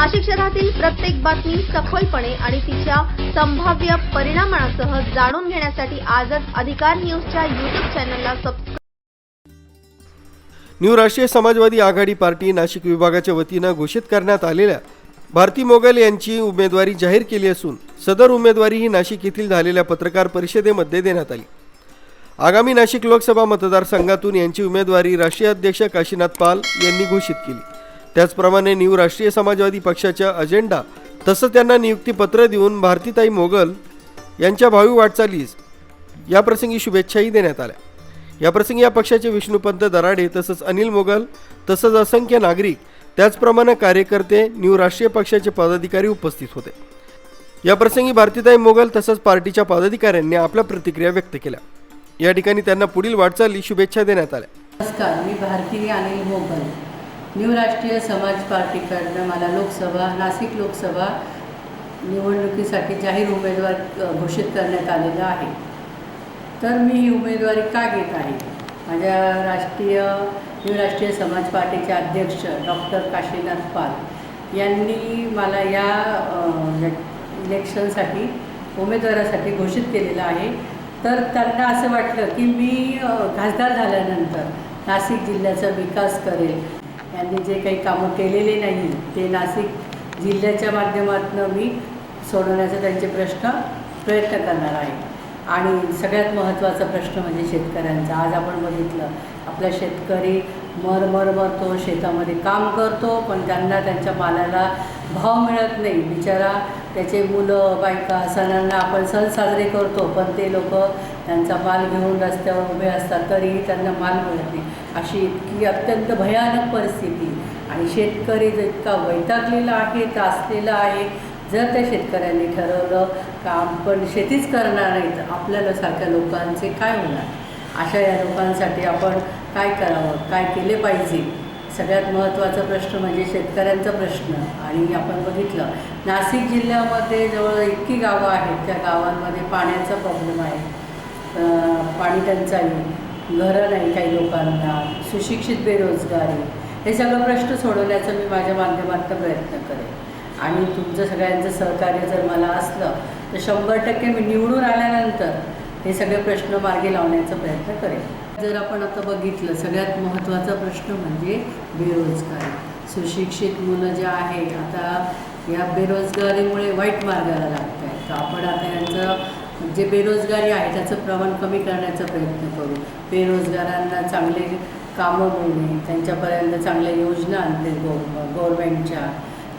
नाशिक शहरातील प्रत्येक बातमी सखोलपणे आणि तिच्या संभाव्य परिणामांसह जाणून घेण्यासाठी आजच अधिकार न्यूजच्या यूट्यूब चॅनलला सबस्क्राईब न्यू राष्ट्रीय समाजवादी आघाडी पार्टी नाशिक विभागाच्या वतीनं घोषित करण्यात आलेल्या भारती मोगल यांची उमेदवारी जाहीर केली असून सदर उमेदवारी ही नाशिक येथील झालेल्या पत्रकार परिषदेमध्ये देण्यात आली. आगामी नाशिक लोकसभा मतदारसंघातून यांची उमेदवारी राष्ट्रीय अध्यक्ष काशीनाथ पाल यांनी घोषित केली. त्याचप्रमाणे न्यू राष्ट्रीय समाजवादी पक्षाच्या अजेंडा तसंच त्यांना नियुक्तीपत्र देऊन भारतीताई मोगल यांच्या भावी वाटचालीस याप्रसंगी शुभेच्छाही देण्यात आल्या. याप्रसंगी या पक्षाचे विष्णुपंत दराडे तसंच अनिल मोगल तसंच असंख्य नागरिक त्याचप्रमाणे कार्यकर्ते न्यू राष्ट्रीय पक्षाचे पदाधिकारी उपस्थित होते. याप्रसंगी भारतीताई मोगल तसंच पार्टीच्या पदाधिकाऱ्यांनी आपल्या प्रतिक्रिया व्यक्त केल्या. या ठिकाणी त्यांना पुढील वाटचाली शुभेच्छा देण्यात आल्या. नमस्कार मी भारती अनिल मोगल. न्यू राष्ट्रीय समाज पार्टीकडनं मला लोकसभा नाशिक लोकसभा निवडणुकीसाठी जाहीर उमेदवार घोषित करण्यात आलेलं आहे. तर मी ही उमेदवारी का घेत आहे? माझ्या राष्ट्रीय न्यू राष्ट्रीय समाज पार्टीचे अध्यक्ष डॉक्टर काशीनाथ पाल यांनी मला या इलेक्शनसाठी उमेदवारासाठी घोषित केलेलं आहे. तर त्यांना असं वाटलं की मी खासदार झाल्यानंतर नाशिक जिल्ह्याचा विकास करेल. यांनी जे काही कामं केलेले नाही ते नाशिक जिल्ह्याच्या माध्यमातून मी सोडवण्याचा त्यांचे प्रश्न प्रयत्न करणार आहे. आणि सगळ्यात महत्त्वाचा प्रश्न म्हणजे शेतकऱ्यांचा. आज आपण बघितलं आपला शेतकरी मर मर मरतो शेतामध्ये काम करतो पण त्यांना त्यांच्या मालाला भाव मिळत नाही. बिचारा त्याचे मुलं बायका सणांना आपण सण साजरे करतो पण ते लोक त्यांचा माल घेऊन रस्त्यावर उभे असतात तरीही त्यांना माल मिळत नाही. अशी इतकी अत्यंत भयानक परिस्थिती. आणि शेतकरी जो इतका वैतागलेला आहे त्रासलेला आहे जर त्या शेतकऱ्यांनी ठरवलं का आपण शेतीच करणार नाही तर आपल्याला सारख्या लोकांचे काय होणार? अशा या लोकांसाठी आपण काय करावं काय केले पाहिजे? सगळ्यात महत्त्वाचा प्रश्न म्हणजे शेतकऱ्यांचा प्रश्न. आणि आपण बघितलं नाशिक जिल्ह्यामध्ये जवळ इतकी गावं आहेत त्या गावांमध्ये पाण्याचा प्रॉब्लेम आहे. पाणी टंचाई घरं नाही काही लोकांना सुशिक्षित बेरोजगारी हे सगळं प्रश्न सोडवण्याचा मी माझ्या माध्यमातून प्रयत्न करेन. आणि तुमचं सगळ्यांचं सहकार्य जर मला असलं तर शंभर टक्के मी निवडून आल्यानंतर हे सगळे प्रश्न मार्गी लावण्याचा प्रयत्न करेन. जर आपण आता बघितलं सगळ्यात महत्त्वाचा प्रश्न म्हणजे बेरोजगारी. सुशिक्षित मुलं जे आहे आता या बेरोजगारीमुळे वाईट मार्गाला लागत आहेत. तर आपण आता यांचं जे बेरोजगारी आहे त्याचं प्रमाण कमी करण्याचा प्रयत्न करू. बेरोजगारांना चांगले कामं मिळणे त्यांच्यापर्यंत चांगल्या योजना आणते गो गव्हर्मेंटच्या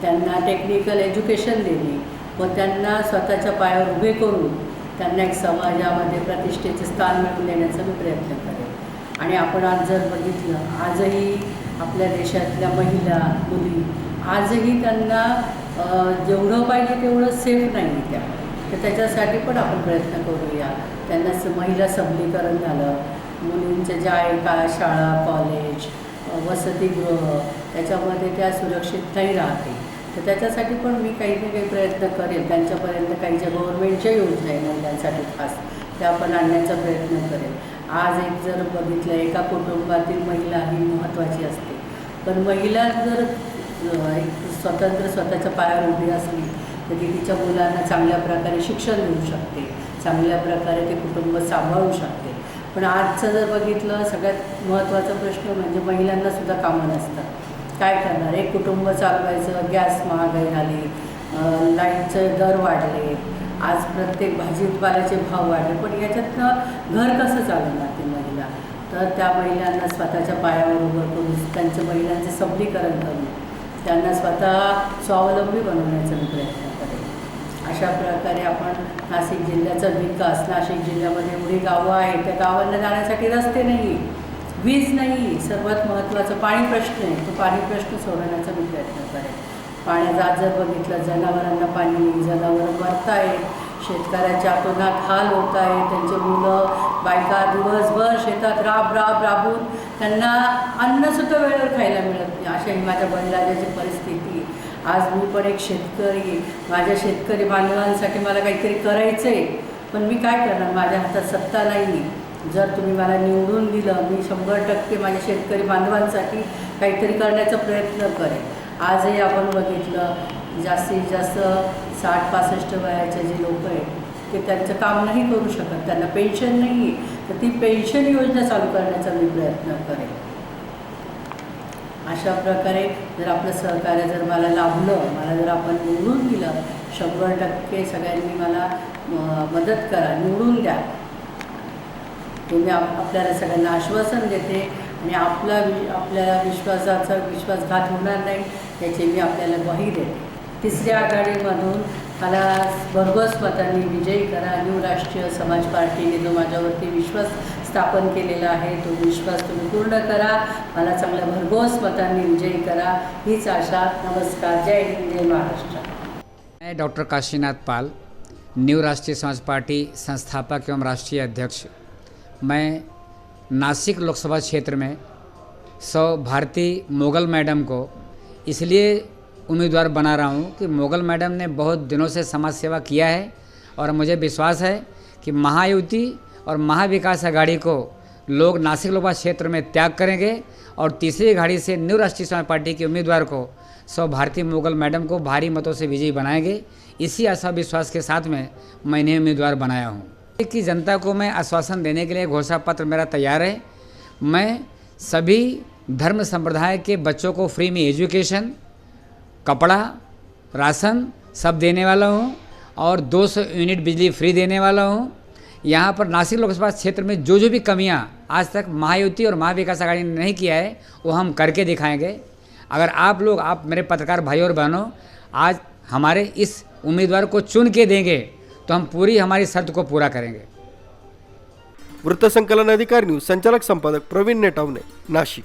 त्यांना टेक्निकल एज्युकेशन देणे. व त्यांना स्वतःच्या पायावर उभे करून त्यांना एक समाजामध्ये प्रतिष्ठेचे स्थान मिळवून देण्याचा मी प्रयत्न करेन. आणि आपण आज जर बघितलं आजही आपल्या देशातल्या महिला मुली आजही त्यांना जेवढं पाहिजे तेवढं सेफ नाही त्या. तर त्याच्यासाठी पण आपण प्रयत्न करूया. त्यांना स महिला सबलीकरण झालं. मुलींच्या ज्या आहे का शाळा कॉलेज वसतिगृह त्याच्यामध्ये त्या सुरक्षित नाही राहते. तर त्याच्यासाठी पण मी काही ना काही प्रयत्न करेल. त्यांच्यापर्यंत काही ज्या गव्हर्नमेंटच्या योजना आहे महिलांसाठी खास त्या आपण आणण्याचा प्रयत्न करेल. आज एक जर बघितलं एका कुटुंबातील महिला ही महत्त्वाची असते. पण महिला जर एक स्वतंत्र स्वतःच्या पायावर उभी असली तर ती तिच्या मुलांना चांगल्या प्रकारे शिक्षण देऊ शकते. चांगल्या प्रकारे ते कुटुंब सांभाळू शकते. पण आजचं जर बघितलं सगळ्यात महत्त्वाचा प्रश्न म्हणजे महिलांना सुद्धा कामं नसतात. काय करणार? एक कुटुंब चालवायचं गॅस महागाई झाली लाईटचे दर वाढले आज प्रत्येक भाजीपाल्याचे भाव वाढले. पण याच्यातनं घर कसं चालवणार ती महिला? तर त्या महिलांना स्वतःच्या पायावर उभं करून त्यांचं महिलांचे सबलीकरण करून त्यांना स्वतः स्वावलंबी बनवण्याचा मी प्रयत्न करेन. अशा प्रकारे आपण नाशिक जिल्ह्याचा विकास नाशिक जिल्ह्यामध्ये एवढी गावं आहेत त्या गावांना जाण्यासाठी रस्ते नाही वीज नाही सर्वात महत्त्वाचं पाणी प्रश्न आहे. तो पाणी प्रश्न सोडवण्याचा मी प्रयत्न करेन. पाण्याचा आज जर बघितलं जनावरांना पाणी नाही जनावरं मरत आहेत शेतकऱ्याच्या अतोनात हाल होत आहे त्यांचे मुलं बायका दिवसभर शेतात राब राब राबून त्यांना अन्नसुद्धा वेळेवर खायला मिळत नाही. अशा ही माझ्या बळीराजाची परिस्थिती आज मी पण एक शेतकरी माझ्या शेतकरी बांधवांसाठी मला काहीतरी करायचं आहे पण मी काय करणार? माझ्या हातात सत्ता नाही जर तुम्ही मला निवडून दिलं मी शंभर टक्के माझ्या शेतकरी बांधवांसाठी काहीतरी करण्याचा प्रयत्न करेन. आजही आपण बघितलं जास्तीत जास्त साठ पासष्ट वयाचे जे लोक आहेत ते त्यांचं काम नाही करू शकत. त्यांना पेन्शन नाही आहे तर ती पेन्शन योजना चालू करण्याचा मी प्रयत्न करेन. अशा प्रकारे जर आपलं सहकार्य जर मला लाभलं मला जर आपण निवडून दिलं शंभर टक्के सगळ्यांनी मला मदत करा निवडून द्या. तुम्ही आप आपल्याला सगळ्यांना आश्वासन देते. आणि आपला वि आपल्या विश्वासाचा विश्वासघात होणार नाही याची मी आपल्याला ग्वाही देते. तिसऱ्या आघाडीमधून मला भरघोस मतांनी विजयी करा. न्यू राष्ट्रीय समाज पार्टीने जो माझ्यावरती विश्वास स्थापन केलेला आहे तो विश्वास तुम्ही पूर्ण करा. मला चांगल्या भरघोस मतांनी विजयी करा. हीच आशा. नमस्कार. जय हिंद. जय महाराष्ट्र. मैं doctor Kashinath Pal new Rashtriya Samaj party संस्थापक एवं राष्ट्रीय अध्यक्ष. मैं नासिक लोकसभा क्षेत्र में सौ भारती मोगल मैडम को इसलिए उम्मीदवार बना रहा हूँ कि मोगल मैडम ने बहुत दिनों से समाज सेवा किया है और मुझे विश्वास है कि महायुति और महाविकास अघाड़ी को लोग नासिक लोकसभा क्षेत्र में त्याग करेंगे और तीसरी घाड़ी से न्यू राष्ट्रीय समाज पार्टी के उम्मीदवार को सौ भारतीय मुगल मैडम को भारी मतों से विजयी बनाएँगे। इसी आशा विश्वास के साथ में मैंने उम्मीदवार बनाया हूँ। कि जनता को मैं आश्वासन देने के लिए घोषणा पत्र मेरा तैयार है। मैं सभी धर्म संप्रदाय के बच्चों को फ्री में एजुकेशन कपड़ा, राशन सब देने वाला हूँ और 200 यूनिट बिजली फ्री देने वाला हूँ। यहाँ पर नासिक लोकसभा क्षेत्र में जो जो भी कमियाँ आज तक महायुति और महाविकास आघाड़ी ने नहीं किया है, वो हम करके दिखाएँगे। अगर आप लोग, आप मेरे पत्रकार भाई और बहनों, आज हमारे इस उम्मीदवार को चुन के देंगे तो हम पूरी हमारी शर्त को पूरा करेंगे। वृत्तसंकलन अधिकारी न्यूज संचालक संपादक प्रवीण नेटावणे नाशिक।